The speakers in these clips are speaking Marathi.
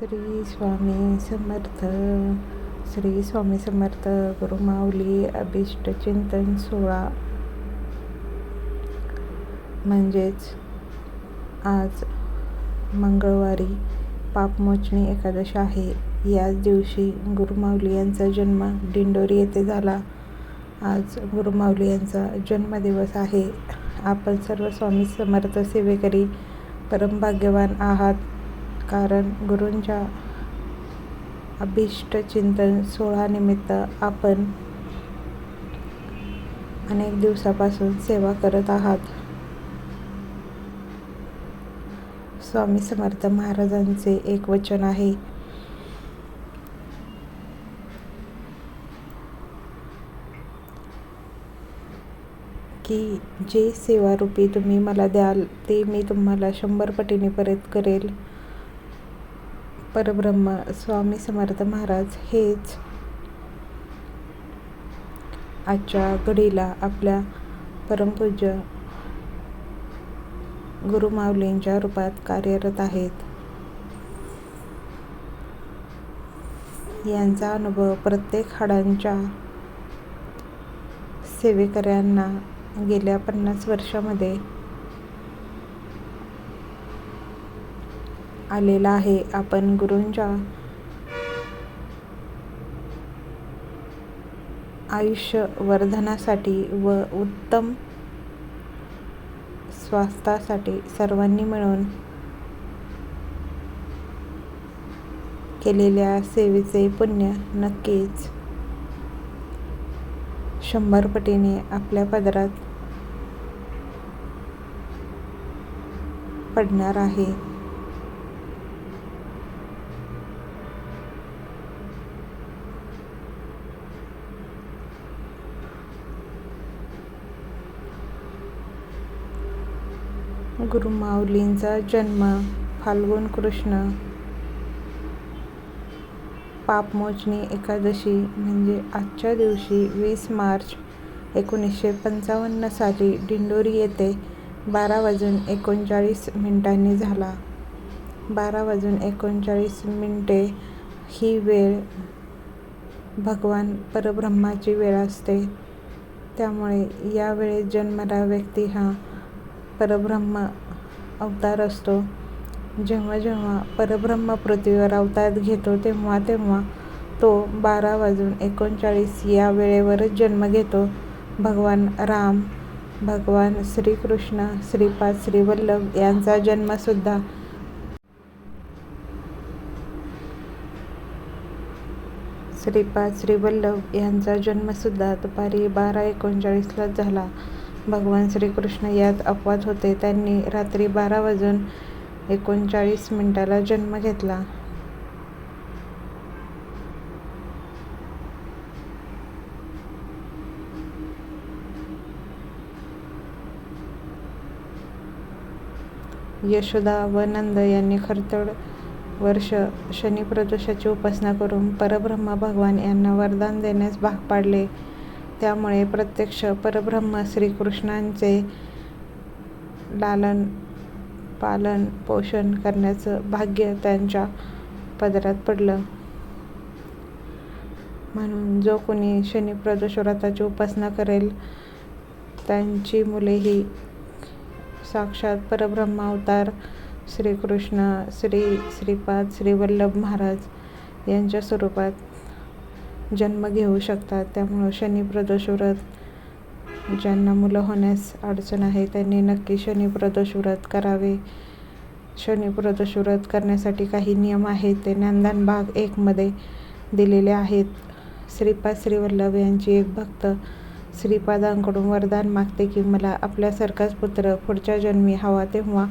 श्री स्वामी समर्थ श्री स्वामी समर्थ गुरुमाऊली अभिष्ट चिंतन सोळा म्हणजेच आज मंगळवारी पापमोचणी एकादशी आहे. याच दिवशी गुरुमाऊली यांचा जन्म दिंडोरी येथे झाला. आज गुरुमाऊली यांचा जन्मदिवस आहे. आपण सर्व स्वामी समर्थ सेवेकरी परमभाग्यवान आहात. कारण गुरूंच्या अभिष्ट चिंतन आपण अनेक दिवसापासून सेवा करत आहात. स्वामी समर्थ महाराजांचे एक वचन आहे. की जे सेवारूपी तुम्ही मला द्याल ते मी तुम्हाला शंभर पटीने परत करेल. परब्रह्म स्वामी समर्थ महाराज हेच. आजच्या घडीला आपल्या परमपूज्य गुरुमाऊलींच्या रूपात कार्यरत आहेत. यांचा अनुभव प्रत्येक हाडांच्या सेवेकऱ्यांना गेल्या पन्नास वर्षामध्ये आलेला आहे. आपण गुरूंच्या आयुष्य वर्धनासाठी व उत्तम स्वास्थ्यासाठी सर्वांनी मिळून केलेल्या सेवेचे पुण्य नक्कीच शंभर पटीने आपल्या पदरात पडणार आहे. गुरुमाऊलींचा जन्म फाल्गुन कृष्ण. पापमोचनी एकादशी म्हणजे आजच्या दिवशी वीस मार्च एकोणीसशे पंचावन्न साली दिंडोरी येथे बारा वाजून एकोणचाळीस मिनिटांनी झाला. बारा वाजून एकोणचाळीस मिनिटे ही वेळ भगवान परब्रह्माची वेळ असते. त्यामुळे या वेळेत जन्मला व्यक्ती हा परब्रह्म अवतार असतो. जेव्हा जेव्हा परब्रह्म पृथ्वीवर अवतार घेतो तेव्हा तेव्हा तो बारा वाजून एकोणचाळीस या वेळेवरच जन्म घेतो. भगवान राम भगवान श्रीकृष्ण श्रीपाद श्रीवल्लभ यांचा जन्मसुद्धा श्रीपाद श्रीवल्लभ यांचा जन्मसुद्धा दुपारी बारा एकोणचाळीसलाच झाला. भगवान श्रीकृष्ण यात अपवाद होते. त्यांनी रात्री बारा वाजून एकोणचाळीस मिनिटाला जन्म घेतला. यशोदा व नंद यांनी खरतड वर्ष शनिप्रदोषाची उपासना करून परब्रह्मा भगवान यांना वरदान देण्यास भाग पाडले. त्यामुळे प्रत्यक्ष परब्रह्म श्रीकृष्णांचे लालन पालन पोषण करण्याचं भाग्य त्यांच्या पदरात पडलं. म्हणून जो कोणी शनिप्रदोष व्रताची उपासना करेल त्यांची मुलेही साक्षात परब्रह्म अवतार श्रीकृष्ण श्री श्रीपाद श्रीवल्लभ महाराज यांच्या स्वरूपात जन्म घेऊ शकतात. त्यामुळं शनिप्रदोष व्रत ज्यांना मुलं होण्यास अडचण आहे त्यांनी नक्की शनिप्रदोष व्रत करावे. शनिप्रदोष व्रत करण्यासाठी काही नियम आहेत. ते ज्ञानदान भाग एकमध्ये दिलेले आहेत. श्रीपाद श्रीवल्लभ यांची एक भक्त श्रीपादांकडून वरदान मागते की मला आपल्यासारखाच पुत्र पुढच्या जन्मी हवा तेव्हा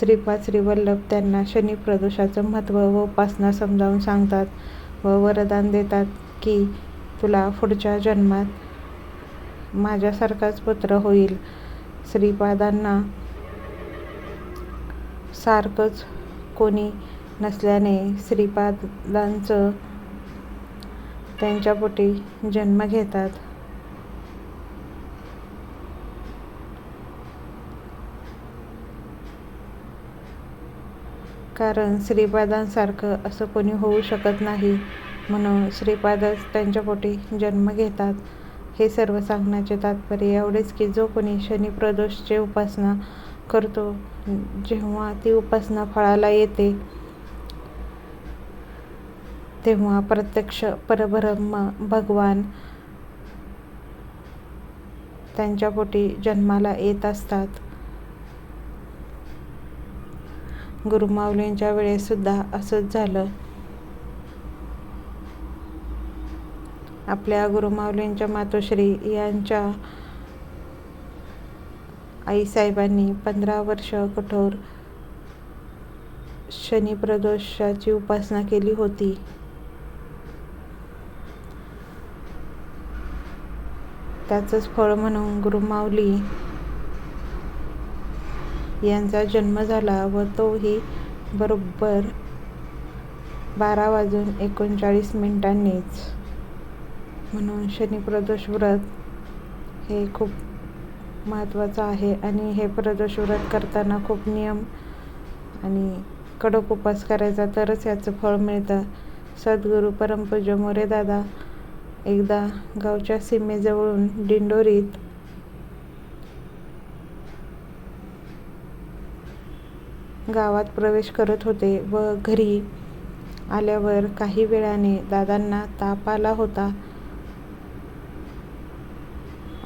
श्रीपाद श्रीवल्लभ त्यांना शनिप्रदोषाचं महत्त्व व उपासना समजावून सांगतात व वरदान देतात. की तुला पुढच्या जन्मात माझ्यासारखाच पुत्र होईल. श्रीपादांना सारखंच कोणी नसल्याने श्रीपादांचं त्यांच्या पोटी जन्म घेतात. कारण श्रीपादांसारखं असं कोणी होऊ शकत नाही. म्हणून श्रीपादच त्यांच्या पोटी जन्म घेतात. हे सर्व सांगण्याचे तात्पर्य एवढेच की जो कोणी शनिप्रदोषचे उपासना करतो जेव्हा ती उपासना फळाला येते तेव्हा प्रत्यक्ष परब्रह्म भगवान त्यांच्या पोटी जन्माला येत असतात. गुरुमाऊलींच्या वेळेस सुद्धा असंच झालं. आपल्या गुरुमाऊलींच्या मातोश्री यांच्या आईसाहेबांनी पंधरा वर्ष कठोर शनिप्रदोषाची उपासना केली होती. त्याचंच फळ म्हणून गुरुमाऊली यांचा जन्म झाला व तोही बरोबर बारा वाजून एकोणचाळीस मिनिटांनीच. म्हणून शनिप्रदोष व्रत हे खूप महत्त्वाचं आहे आणि हे प्रदोष व्रत करताना खूप नियम आणि कडक उपास करायचा तरच याचं फळ मिळतं. सद्गुरू परमपूज्य मोरे दादा एकदा गावच्या सीमेजवळून दिंडोरीत गावात प्रवेश करत होते व घरी आल्यावर काही वेळाने दादांना ताप आला होता.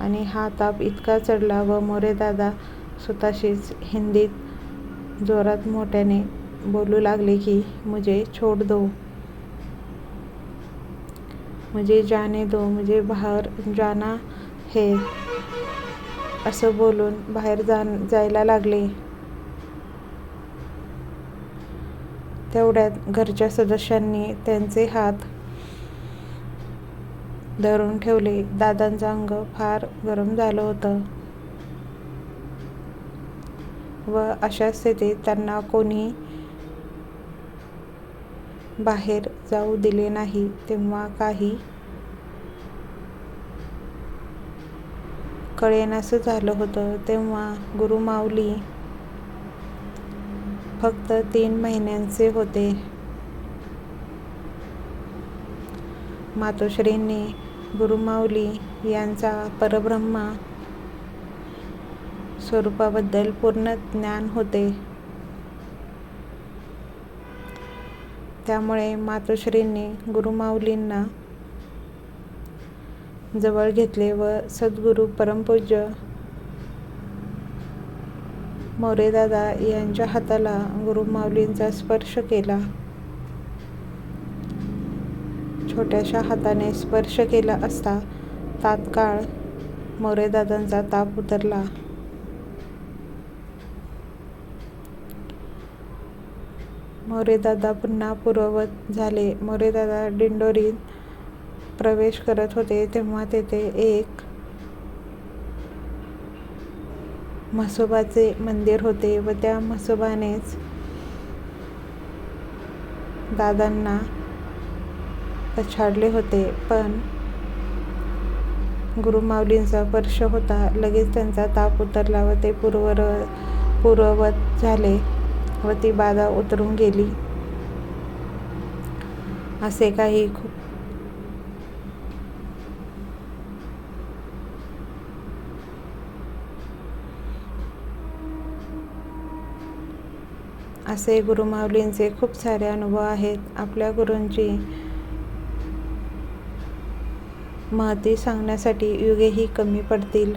आणि हा ताप इतका चढला व मोरे दादा स्वतःशीच हिंदीत जोरात मोठ्याने बोलू लागले की मुझे छोड़ दो. मुझे जाने दो. मुझे बाहेर जाना हे. असं बोलून बाहेर जा जायला लागले. तेवढ्यात घरच्या सदस्यांनी त्यांचे हात धरून ठेवले. दादांचं अंग फार गरम झालं होतं. व अशा स्थितीत त्यांना कोणी बाहेर जाऊ दिले नाही तेव्हा काही कळेनासं झालं होतं. तेव्हा गुरुमाऊली फक्त तीन महिन्यांचे होते. मातोश्रींनी गुरुमाऊली यांचा परब्रह्मा स्वरूपाबद्दल पूर्ण ज्ञान होते. त्यामुळे मातोश्रींनी गुरुमाऊलींना जवळ घेतले व सद्गुरू परमपूज्य मोरेदादा यांच्या हाताला गुरुमाऊलींचा स्पर्श केला. छोट्याशा हाताने स्पर्श केला असता तात्काळ मोरेदादांचा ताप उतरला. मोरेदादा पुन्हा पूर्ववत झाले. मोरेदादा दिंडोरीत प्रवेश करत होते. तेव्हा तेथे एक म्हसोबाचे मंदिर होते व त्या म्हसोबानेच दादांना पछाडले होते पण गुरुमाऊलींचा स्पर्श होता. लगेच त्यांचा ताप उतरला व ते पूर्वर पूर्ववत झाले व ती बाधा उतरून गेली. असे काही खूप असे गुरुमाऊलींचे खूप सारे अनुभव आहेत. आपल्या गुरूंची महती सांगण्यासाठी युगेही कमी पडतील.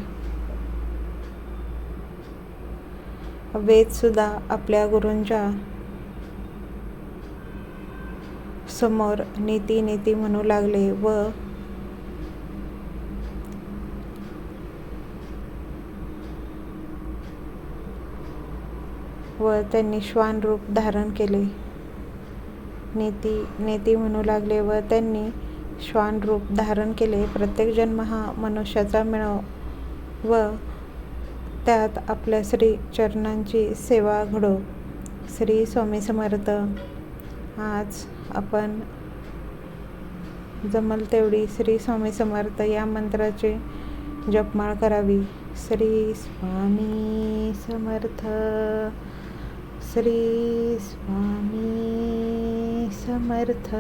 वेदसुद्धा आपल्या गुरूंच्या समोर नीती नीती म्हणू लागले व व त्यांनी श्वान रूप धारण केले. नेती नेती म्हणू लागले व त्यांनी श्वान रूप धारण केले. प्रत्येक जन्म हा मनुष्याचा मिळव व त्यात आपल्या श्री चरणांची सेवा घडो. श्री स्वामी समर्थ. आज आपण जमल तेवढी श्री स्वामी समर्थ या मंत्राचे जपमाळ करावी. श्री स्वामी समर्थ. श्री स्वामी समर्थ.